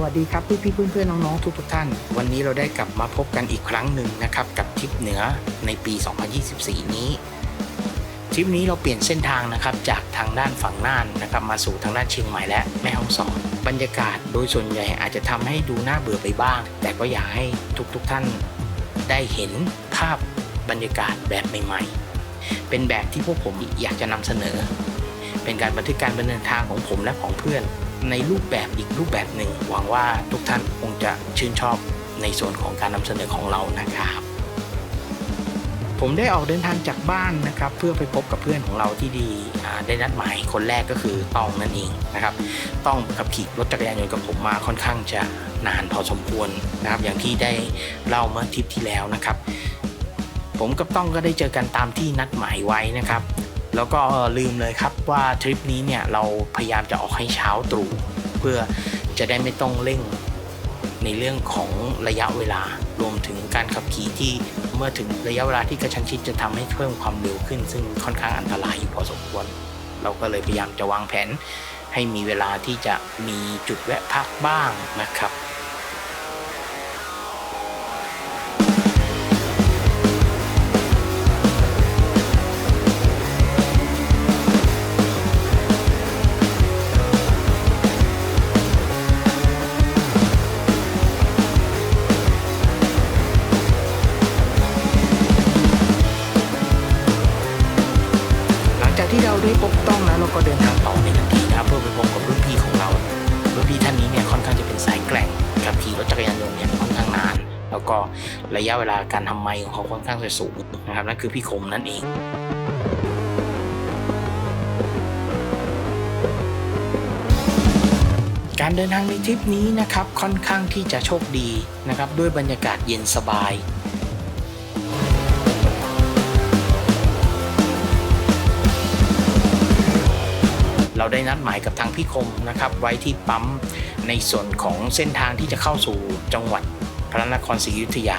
สวัสดีครับพี่พี่ๆเพื่อนๆน้องๆทุกทุกๆท่าน วันนี้เราได้กลับมาพบกันอีกครั้งหนึ่งนะครับ กับทริปเหนือในปี 2024 นี้ทริปนี้เราเปลี่ยนเส้นทางนะครับจากทางด้านฝั่งน่านนะครับ มาสู่ทางด้านเชียงใหม่และแม่ฮ่องสอนบรรยากาศโดยส่วนใหญ่อาจจะทำให้ดูน่าเบื่อไปบ้าง แต่ก็อยากให้ทุกๆท่านได้เห็นภาพบรรยากาศแบบใหม่ๆ เป็นแบบที่พวกผมอยากจะนำเสนอ เป็นการบันทึกการเนินทางของผมและของเพื่อน ในรูปแบบอีกรูปแบบหนึ่ง หวังว่าทุกท่านคงจะชื่นชอบในส่วนของการนำเสนอของเรานะครับ ผมได้ออกเดินทางจากบ้านนะครับ เพื่อไปพบกับเพื่อนของเราที่ดีได้นัดหมายคนแรกก็คือตองนั่นเองนะครับ ต้องขับขี่รถจักรยานยนต์กับผมมาค่อนข้างจะนานพอสมควรนะครับ อย่างที่ได้เล่าเมื่อทริปที่แล้วนะครับ ผมกับต้องก็ได้เจอกันตามที่นัดหมายไว้นะครับ แล้วก็ลืมเลยครับว่าทริปนี้เนี่ยเราพยายามจะออกให้เช้าตรู่เพื่อจะได้ไม่ต้องเร่งในเรื่องของระยะเวลารวมถึงการขับขี่ที่เมื่อถึงระยะเวลาที่กระชั้นชิดจะทำให้เพิ่มความเร็วขึ้น ซึ่งค่อนข้างอันตรายอยู่พอสมควร เราก็เลยพยายามจะวางแผน ให้มีเวลาที่จะมีจุดแวะพักบ้างนะครับ เราได้พบต้องแล้วเราก็เดินทางต่อในทันทีนะครับเพื่อไปพบกับรุ่นพี่ของเรารุ่นพี่ท่านนี้เนี่ยค่อนข้างจะเป็นสายแกร่งขับขี่รถจักรยานยนต์เนี่ยค่อนข้างนาน แล้วก็ระยะเวลาการทำไมของเขาค่อนข้างจะสูงนะครับนั่นคือพี่คมนั่นเองการเดินทางในทริปนี้นะครับค่อนข้างที่จะโชคดีนะครับด้วยบรรยากาศเย็นสบาย เราได้นัดหมายกับทางพี่คมนะครับ ไว้ที่ปั๊มในส่วนของเส้นทางที่จะเข้าสู่จังหวัดพระนครศรีอยุธยา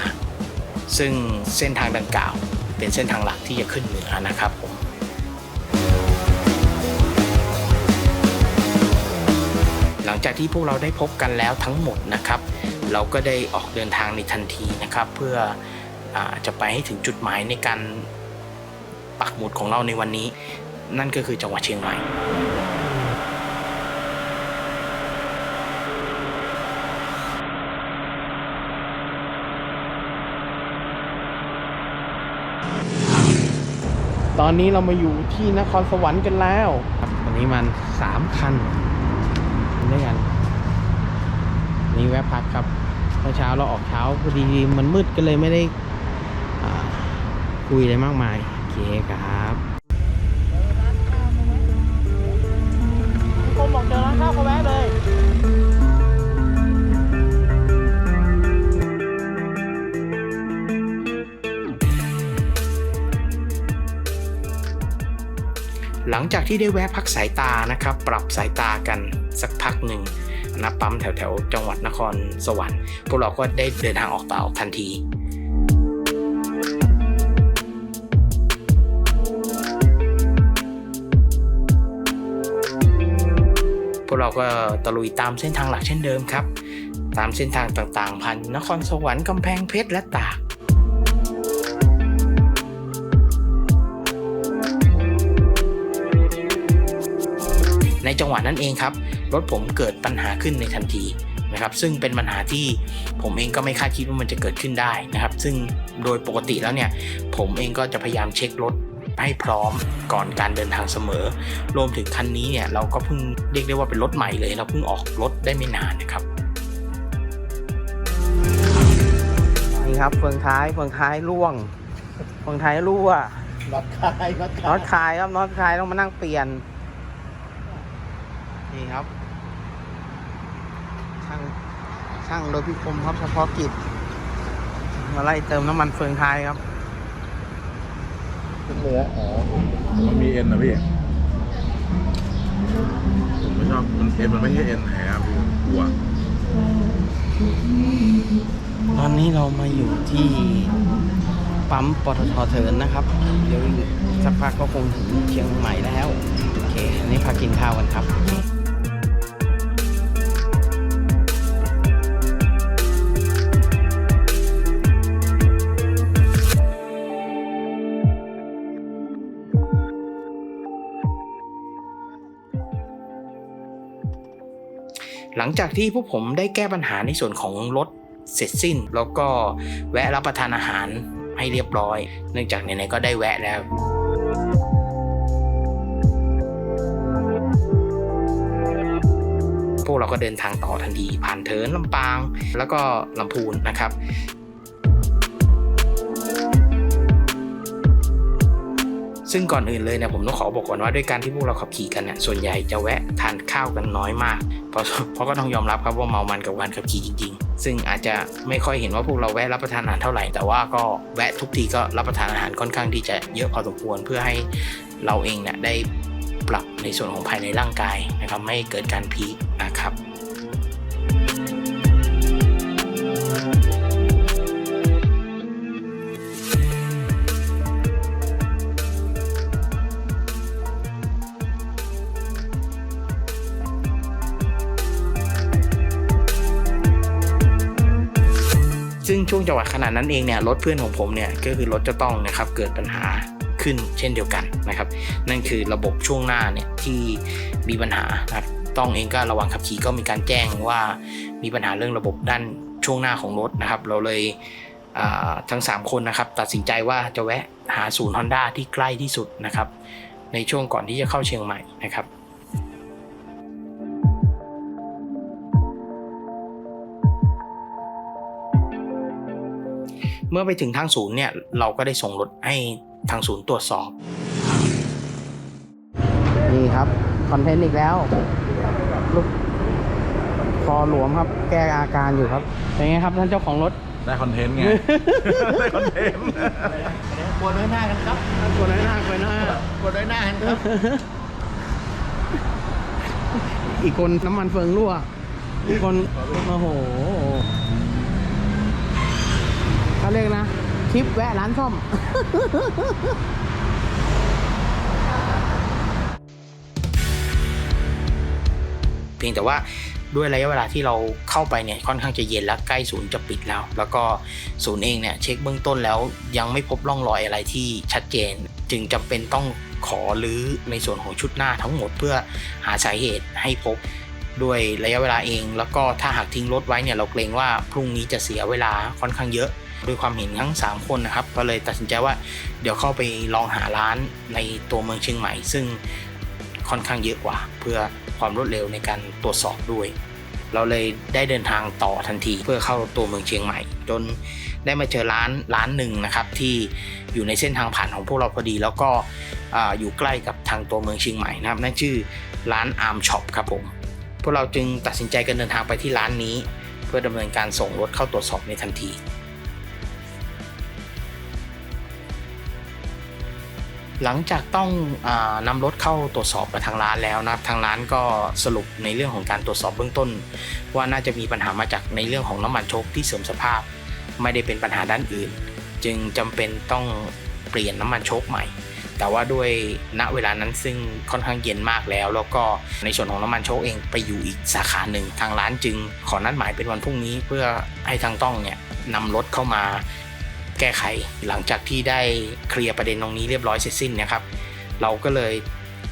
ซึ่งเส้นทางดังกล่าว เป็นเส้นทางหลักที่จะขึ้นเหนือนะครับผมหลังจากที่พวกเราได้พบกันแล้วทั้งหมดนะครับ เราก็ได้ออกเดินทางในทันทีนะครับ เพื่ออจะไปให้ถึงจุดหมายในการปักหมุดของเราในวันนี้ นั่นก็คือจังหวัดเชียงใหม่ อนนี้เรามาอยู่ที่นครสวรรค์กันแล้ววันนี้มันสามคันด้วยกัน นี่แวะพักครับเมื่อเช้าเราออกเช้าพอดีมันมืดก็เลยไม่ได้คุยอะไรมากมายโอเคครับ ลังจากที่ได้แวะพักสายตานะครับ ปรับสายตากันสักพักหนึ่งนะปั๊มแถวแถวๆจังหวัดนครสวรรค์พวกเราก็ได้เดินทางออกต่อทันทีพวกเราก็ตะลุยตามเส้นทางหลักเช่นเดิมครับ ตามเส้นทางต่างๆผ่านนครสวรรค์กำแพงเพชรและตาก จังหวะนั้นเองครับ รถผมเกิดปัญหาขึ้นในทันทีนะครับ ซึ่งเป็นปัญหาที่ผมเองก็ไม่คาดคิดว่ามันจะเกิดขึ้นได้นะครับ ซึ่งโดยปกติแล้วเนี่ยผมเองก็จะพยายามเช็ครถให้พร้อมก่อนการเดินทางเสมอ รวมถึงคันนี้เนี่ยเราก็เพิ่งเรียกได้ว่าเป็นรถใหม่เลย เราเพิ่งออกรถได้ไม่นานนะครับนี่ครับเฟืองท้ายเฟืองท้ายร่วงเฟืองท้ายรั่วน็อตคลายน็อตคน็ลาอยตคลายครับน็อตคลายต้องมานั่งเปลี่ยนนี่ครับ ช่าง ช่างโดยพิคมครับเฉพาะกิจ มาไล่เติมน้ำมันเฟืองท้ายครับเนื้ออ๋อมันมีเอ็นนะพี่ผมไม่ชอบมันเอ็นมันไม่ใช่เอ็นแท้ครับพี่กลัวตอนนี้เรามาอยู่ที่ปั๊มปตทเถินนะครับ เดี๋ยวอีกสักพักก็คงถึงเชียงใหม่แล้ว โอเค อันนี้พักกินข้าวกันครับ หลังจากที่พวกผมได้แก้ปัญหาในส่วนของรถเสร็จสิ้น แล้วก็แวะรับประทานอาหารให้เรียบร้อย เนื่องจากไหนๆก็ได้แวะแล้วพวกเราก็เดินทางต่อทันทีผ่านเทินลำปาง แล้วก็ลำพูนนะครับ ซึ่งก่อนอื่นเลยเนี่ยผมต้องขอบอกก่อนว่าด้วยการที่พวกเราขับขี่กันเนี่ยส่วนใหญ่จะแวะทานข้าวกันน้อยมาก เพราะเพราะก็ต้องยอมรับครับว่าเมามันกับการขับขี่จริง ๆ ซึ่งอาจจะไม่ค่อยเห็นว่าพวกเราแวะรับประทานอาหารเท่าไหร่แต่ว่าก็แวะทุกทีก็รับประทานอาหารค่อนข้างที่จะเยอะพอสมควรเพื่อให้เราเองเนี่ยได้ปรับในส่วนของภายในร่างกายนะครับไม่เกิดการพีคนะครับ ซึ่งช่วงจังหวะขนาดนั้นเองเนี่ยรถเพื่อนของผมเนี่ยก็คือรถจะต้องนะครับเกิดปัญหาขึ้นเช่นเดียวกันนะครับ นั่นคือระบบช่วงหน้าเนี่ยที่มีปัญหาครับต้องเองก็ระวังขับขี่ก็มีการแจ้งว่ามีปัญหาเรื่องระบบด้านช่วงหน้าของรถนะครับ เราเลยทั้ง 3 คนนะครับตัดสินใจว่าจะแวะหาศูนย์ Honda ที่ใกล้ที่สุดนะครับในช่วงก่อนที่จะเข้าเชียงใหม่นะครับ เมื่อไปถึงทางศูนย์เนี่ยเราก็ได้ส่งรถให้ทางศูนย์ตรวจสอบ นี่ครับคอนเทนต์อีกแล้วลูกคอหลวมครับ แก้อาการอยู่ครับเป็นไงครับท่านเจ้าของรถได้คอนเทนต์ไง ได้คอนเทนต์ปวดน้อยหน้ากันครับกดหน้ากดหน้าปวดน้อยหน้ากันครับ อีกคนน้ำมันเฟืองรั่ว อีกคนโอ้โห เขาเรียกนะคลิปแวะร้านซ่อมเพียงแต่ว่าด้วยระยะเวลาที่เราเข้าไปเนี่ยค่อนข้างจะเย็นแล้วใกล้ศูนย์จะปิดแล้ว แล้วก็ศูนย์เองเนี่ยเช็คเบื้องต้นแล้วยังไม่พบร่องรอยอะไรที่ชัดเจน จึงจำเป็นต้องขอรื้อในส่วนของชุดหน้าทั้งหมดเพื่อหาสาเหตุให้พบด้วยระยะเวลาเอง แล้วก็ถ้าหากทิ้งรถไว้เนี่ยเราเกรงว่าพรุ่งนี้จะเสียเวลาค่อนข้างเยอะ ด้วยความเห็นทั้ง 3 คนนะครับ ก็เลยตัดสินใจว่าเดี๋ยวเข้าไปลองหาร้านในตัวเมืองเชียงใหม่ ซึ่งค่อนข้างเยอะกว่า เพื่อความรวดเร็วในการตรวจสอบด้วย เราเลยได้เดินทางต่อทันทีเพื่อเข้าตัวเมืองเชียงใหม่ จนได้มาเจอร้านร้านหนึ่งนะครับ ที่อยู่ในเส้นทางผ่านของพวกเราพอดี แล้วก็อ่าอยู่ใกล้กับทางตัวเมืองเชียงใหม่นะครับนั่นชื่อร้านอาร์มช็อปครับผมพวกเราจึงตัดสินใจกันเดินทางไปที่ร้านนี้ เพื่อดำเนินการส่งรถเข้าตรวจสอบในทันที หลังจากต้องอนำรถเข้าตรวจสอบกับทางร้านแล้วนะครับทางร้านก็สรุปในเรื่องของการตรวจสอบเบื้องต้น ว่าน่าจะมีปัญหามาจากในเรื่องของน้ำมันโชคที่เสื่อมสภาพ ไม่ได้เป็นปัญหาด้านอื่น จึงจำเป็นต้องเปลี่ยนน้ำมันโชคใหม่ แต่ว่าด้วยณเวลานั้นซึ่งค่อนข้างเย็นมากแล้ว แล้วก็ในส่วนของน้ำมันโชคเองไปอยู่อีกสาขาหนึ่งทางร้านจึงขอนัดหมายเป็นวันพรุ่งนี้ เพื่อให้ทางต้องเนี่ยนำรถเข้ามา แก้ไข หลังจากที่ได้เคลียร์ประเด็นตรงนี้เรียบร้อยเสร็จสิ้นนะครับ เราก็เลย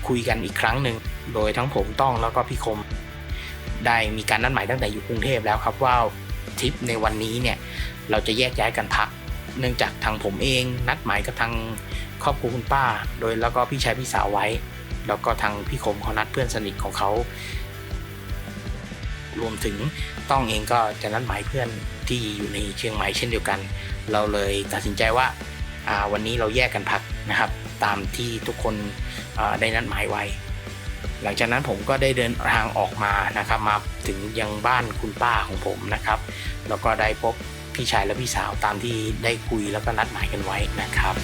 คุยกันอีกครั้งหนึ่งโดยทั้งผมต้องแล้วก็พี่คม ได้มีการนัดหมายตั้งแต่อยู่กรุงเทพแล้วครับว่าทริปในวันนี้เนี่ยเราจะแยกย้ายกันพัก เนื่องจากทางผมเอง นัดหมายกับทางครอบครัวคุณป้า โดยแล้วก็พี่ชายพี่สาวไว้ แล้วก็ทางพี่คมเขานัดเพื่อนสนิทของเขารวมถึงต้องเองก็จะนัดหมายเพื่อนที่อยู่ในเชียงใหม่เช่นเดียวกัน เราเลยตัดสินใจว่าาวันนี้เราแยกกันพักนะครับ ตามที่ทุกคนได้นัดหมายไว้ หลังจากนั้นผมก็ได้เดินทางออกมานะครับมาถึงยังบ้านคุณป้าของผมนะครับ แล้วก็ได้พบพี่ชายและพี่สาวตามที่ได้คุยแล้วก็นัดหมายกันไว้นะครับ